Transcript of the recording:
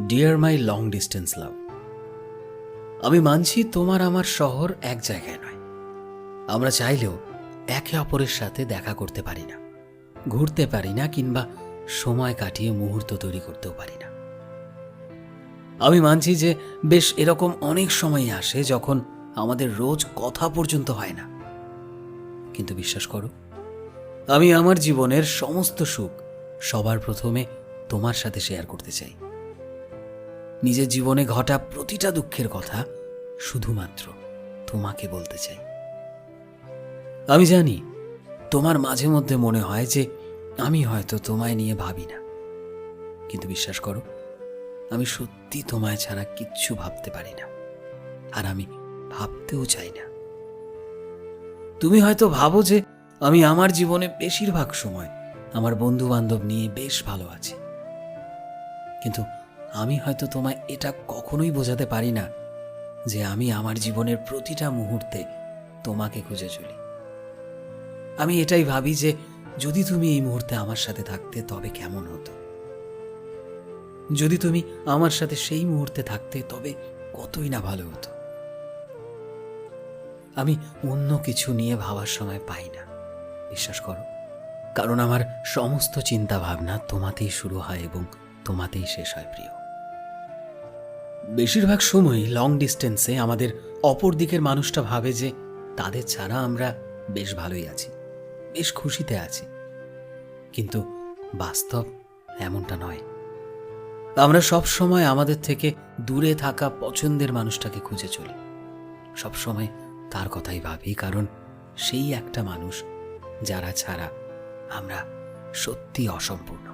Dear my long distance love আমি মানছি তোমার আমার শহর এক জায়গায় নয়। আমরা চাইলেও একে অপরের সাথে দেখা করতে পারি না, ঘুরতে পারি না কিংবা সময় কাটিয়ে মুহূর্ত তৈরি করতেও পারি না। আমি মানছি যে বেশ এরকম অনেক সময় আসে যখন আমাদের রোজ কথা পর্যন্ত হয় না। কিন্তু বিশ্বাস করো, আমি আমার জীবনের সমস্ত সুখ সবার প্রথমে তোমার সাথে শেয়ার করতে চাই। নিজের জীবনে ঘটা প্রতিটা দুঃখের কথা শুধুমাত্র তোমাকে বলতে চাই। আমি জানি তোমার মাঝে মধ্যে মনে হয় যে আমি হয়তো তোমায় নিয়ে ভাবি না। কিন্তু বিশ্বাস করো, আমি সত্যি তোমায় ছাড়া কিচ্ছু ভাবতে পারি না। আর আমি ভাবতেও চাই না। তুমি হয়তো ভাবো যে আমি আমার জীবনে বেশিরভাগ সময় আমার বন্ধু বান্ধব নিয়ে বেশ ভালো আছি। কিন্তু আমি হয়তো তোমায় এটা কখনোই বোঝাতে পারি না যে আমি আমার জীবনের প্রতিটা মুহূর্তে তোমাকে খুঁজে চলি। আমি এটাই ভাবি যে যদি তুমি এই মুহূর্তে আমার সাথে থাকতে, তবে কেমন হতো? যদি তুমি আমার সাথে সেই মুহূর্তে থাকতে, তবে কতই না ভালো হতো? আমি অন্য কিছু নিয়ে ভাবার সময় পাই না, বিশ্বাস করো। কারণ আমার সমস্ত চিন্তা ভাবনা তোমাতেই শুরু হয় এবং তোমাতেই শেষ হয়, প্রিয়। বেশিরভাগ সময়ই লং ডিস্টেন্সে আমাদের অপর দিকের মানুষটা ভাবে যে তাদের ছাড়া আমরা বেশ ভালোই আছি, বেশ খুশিতে আছি। কিন্তু বাস্তব এমনটা নয়। আমরা সব সময় আমাদের থেকে দূরে থাকা পছন্দের মানুষটাকে খুঁজে চলি। সব সময় তার কথাই ভাবি, কারণ সেই একটা মানুষ যারা ছাড়া আমরা সত্যি অসম্পূর্ণ।